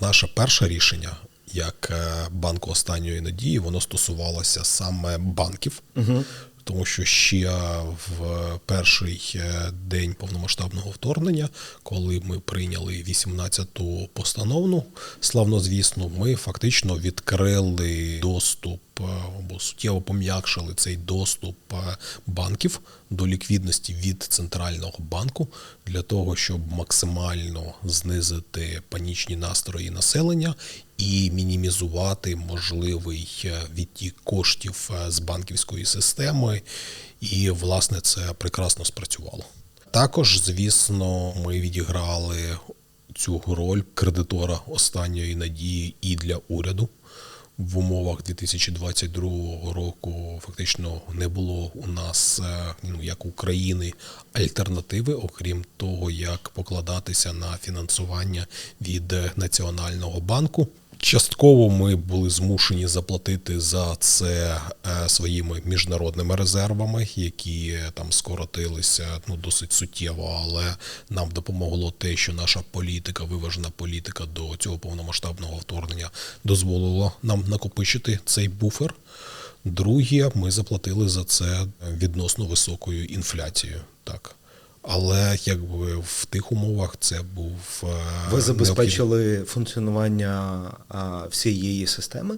наше перше рішення, як е, банку останньої надії, воно стосувалося саме банків. Угу. Тому що ще в перший е, день повномасштабного вторгнення, коли ми прийняли 18-ту постановну славнозвісну, ми фактично відкрили доступ або суттєво пом'якшили цей доступ е, банків до ліквідності від центрального банку для того, щоб максимально знизити панічні настрої населення і мінімізувати можливий е, відтік коштів е, з банківської системи. І, власне, це прекрасно спрацювало. Також, звісно, ми відіграли цю роль кредитора останньої надії і для уряду. В умовах 2022 року фактично не було у нас, е, ну як України, альтернативи, окрім того, як покладатися на фінансування від Національного банку. Частково ми були змушені заплатити за це е, своїми міжнародними резервами, які е, там скоротилися ну досить суттєво. Але нам допомогло те, що наша політика, виважена політика до цього повномасштабного вторгнення дозволила нам накопичити цей буфер. Друге, ми заплатили за це відносно високою інфляцією. Так. Але якби в тих умовах це був е, Ви забезпечили необхід... функціонування а, всієї системи?